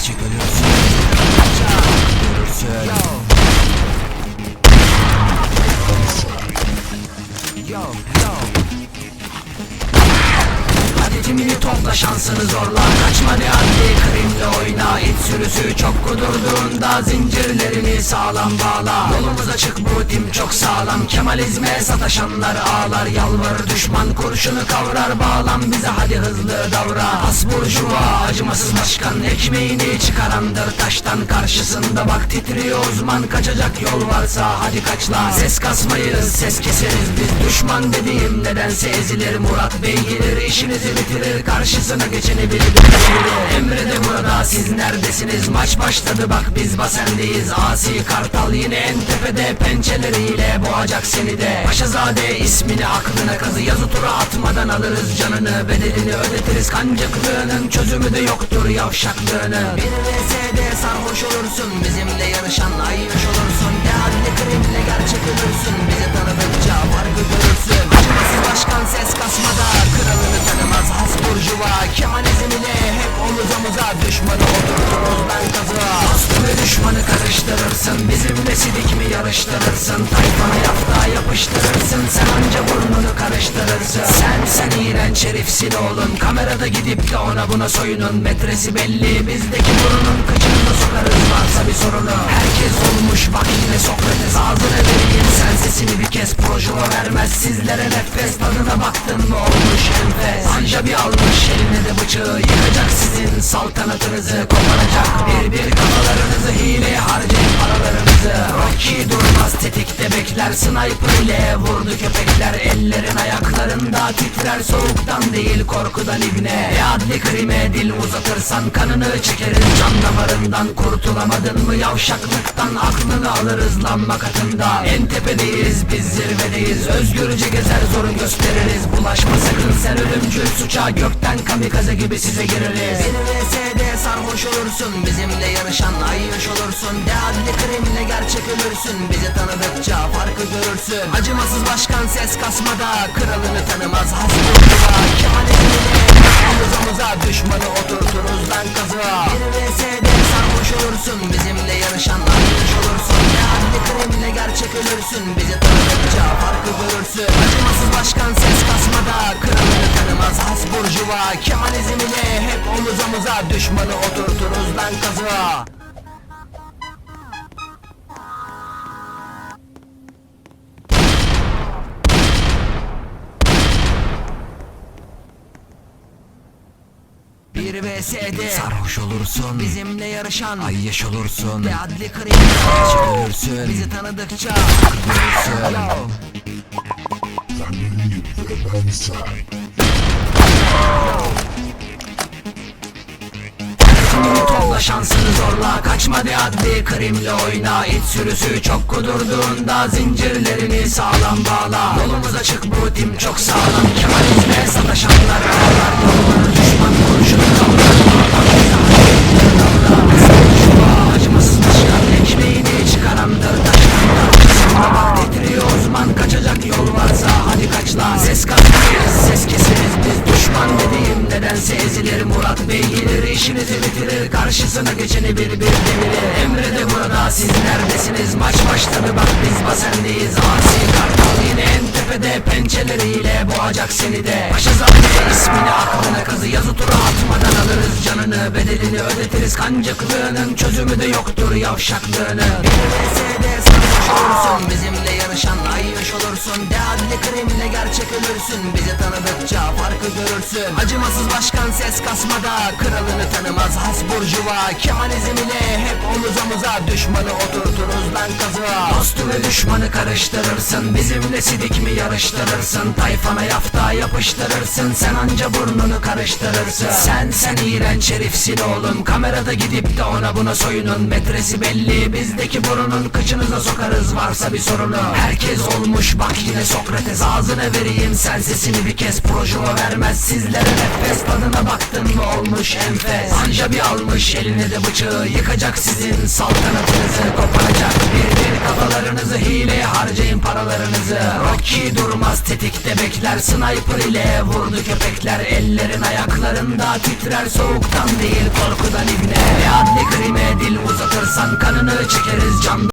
gerçek ölürsün topla şansını zorla Kaçma ne adli krimle oyna İt sürüsü çok kudurduğunda Zincirlerini sağlam bağla. Yolumuz açık bu tim çok sağlam. Kemalizme sataşanlar ağlar Yalvarır düşman kurşunu kavrar Bağlan bize hadi hızlı davra. As burjuva acımasız başkan Ekmeğini çıkarandır taştan Karşısında. Bak titriyor uzman Kaçacak yol varsa hadi kaçla. Ses kasmayız ses keseriz biz Düşman dediğim nedense ezilir. Murat Bey gelir işinizi bitirir Karşısına geçeni bitirir Emre de burada siz neredesiniz? Maç başladı bak biz basendeyiz. Asi Kartal yine en tepede Pençeleriyle boğacak seni de. Paşazade ismini aklına kazı Yazı tura atmadan alırız canını. Bedelini ödetiriz kancıklığının Çözümü de yoktur yavşaklığının. Bir VS'de sarhoş olursun Bizimle yarışan ayyaş olursun. Değerli krimle gerçek ölürsün Bizi tanıdıkça farkı görürsün. Acımasız başkan ses kasmada tanımaz has burjuva Kemalizm ile hep omuz omuza Düşmanı oturturuz ben kazığa Dostu ve düşmanı karıştırırsın. Bizimle sidik mi yarıştırırsın? Tayfana yafta yapıştırırsın. Sen anca burnunu karıştırırsın. Sen sen iğrenç herifsin oğlum. Kamerada gidip de ona buna soyunun. Metresi belli. Bizdeki burunun Kıçını sokarız. Varsa bir sorunu. Herkes olmuş. Bak yine Sokrates. Ağzına vereyim. Sen sesini bir kez. Projova vermez. Sizlere nefes Tadına baktın mı? Olmuş enfes Anca bir almış eline de bıçağı Yıkacak. Sizin saltanatınızı Koparacak bir bir kafalarınızı Hileye harcayın paralarınızı Rocky durmaz tetikte bekler. Sniper ile vurdu köpekler. Ellerin ayaklarında titrer. Soğuktan değil korkudan ibne. E adli krime dil uzatırsan Kanını çekeriz can damarından Kurtulamadın mı? Yavşaklıktan Aklını alırız lan makatında. En tepedeyiz biz zirvedeyiz. Özgürce gezer zorun gösteririz. Bulaşma sakın sen ölümcül suça Gökten kamikaze gibi size gireriz. Bir VS'de sarhoş olursun Bizimle yarışan ayyaş olursun. De adli krimle gerçek ölürsün Bizi tanıdıkça farkı görürsün. Acımasız başkan ses kasmada Kralını tanımaz hasbullah Kemalizmine omuz omuza Düşmanı oturturuz ben kazığa. Bir VS'de sarhoş olursun Bizimle yarışan ayyaş olursun. De adli krimle gerçek ölürsün Bizi tanıdıkça farkı görürsün. Acımasız başkan ses kasmada Kralını tanımaz has burjuva Kemalizm ile hep omuz omuza Düşmanı oturturuz ben kazığa Bir VS'de sarhoş olursun. Bizimle yarışan. Ayyaş olursun. Ve adli krimle ölürsün Bizi tanıdıkça. Görürsün Timini topla şansını zorla Kaçma de adli krimle oyna. İç sürüsü çok kudurduğunda Zincirlerini sağlam bağla. Yolumuz açık bu tim çok sağlam. Kemalizme sataşanlar ağlar Karşısına geçeni bir bir devirir. Emre de burada siz neredesiniz? Maç başladı bak biz basendeyiz. Asi Kartal yine en tepede Pençeleriyle boğacak seni de. Paşazade ismini aklına kazı Yazı tura atmadan alırız canını. Bedelini ödetiriz kancıklığının Çözümü de yoktur yavşaklığını Bir VS'de sarhoş olursun Bizimle yarışan ayyaş olursun. De krimle gerçek ölürsün. Bizi tanıdıkça farkı görürsün. Acımasız başkan ses kasmada. Kralını tanımaz has burjuva Kemalizm ile hep omuz omuza. Düşmanı oturturuz ben kazığa. Dostu ve düşmanı karıştırırsın. Bizimle sidik mi yarıştırırsın? Tayfana yafta yapıştırırsın. Sen anca burnunu karıştırırsın. Sen sen iğrenç herifsin oğlum. Kamerada gidip de ona buna soyunun. Metresi belli. Bizdeki burunun Kıçınıza sokarız. Varsa bir sorunu. Herkes olmuş. Bak yine Sokrates ağzına vereyim sen sesini bir kez Projuma vermez sizlere nefes. Tadına baktın mı olmuş enfes. Anca bir almış eline de bıçağı yıkacak sizin saltanatınızı. Koparacak Bir bir kafalarınızı hileye harcayın paralarınızı. Rocky durmaz tetikte bekler. Sniper ile vurdu köpekler. Ellerin ayaklarında titrer soğuktan değil korkudan ibne Ve adli krime dil uzatırsan kanını çekeriz can